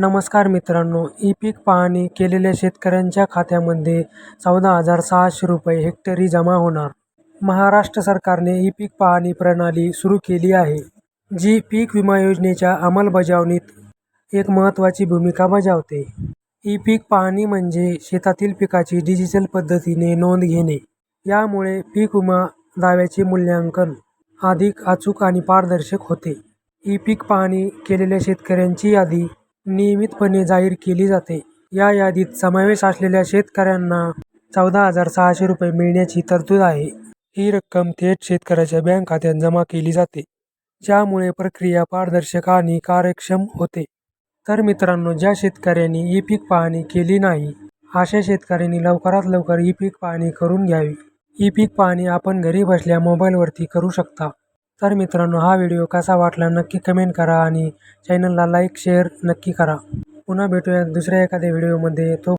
नमस्कार मित्रांनो ई पीक पाहणी केलेल्या शेतकऱ्यांच्या खात्यामध्ये चौदा हजार सहाशे रुपये हेक्टरी जमा होणार. महाराष्ट्र सरकारने ई पीक पाहणी प्रणाली सुरू केली आहे जी पीक विमा योजनेच्या अंमलबजावणीत एक महत्त्वाची भूमिका बजावते. ई पीक पाहणी म्हणजे शेतातील पिकाची डिजिटल पद्धतीने नोंद घेणे यामुळे पीक विमा दाव्याचे मूल्यांकन अधिक अचूक आणि पारदर्शक होते. ई पीक पाहणी केलेल्या शेतकऱ्यांची यादी नियमितपणे जाहीर केली जाते. या यादीत समावेश असलेल्या शेतकऱ्यांना चौदा हजार सहाशे रुपये मिळण्याची तरतूद आहे. ही रक्कम थेट शेतकऱ्याच्या बँक खात्यात जमा केली जाते ज्यामुळे प्रक्रिया पारदर्शक आणि कार्यक्षम होते. तर मित्रांनो ज्या शेतकऱ्यांनी ई पीक पाहणी केली नाही अशा शेतकऱ्यांनी लवकरात लवकर ई पीक पाहणी करून घ्यावी. ई पीक पाहणी आपण घरी बसल्या मोबाईलवरती करू शकता. तर मित्रांनो हा व्हिडिओ कसा वाटला नक्की कमेंट करा आणि चॅनलला लाईक शेअर नक्की करा. पुन्हा भेटूया दुसऱ्या एखाद्या व्हिडिओमध्ये तो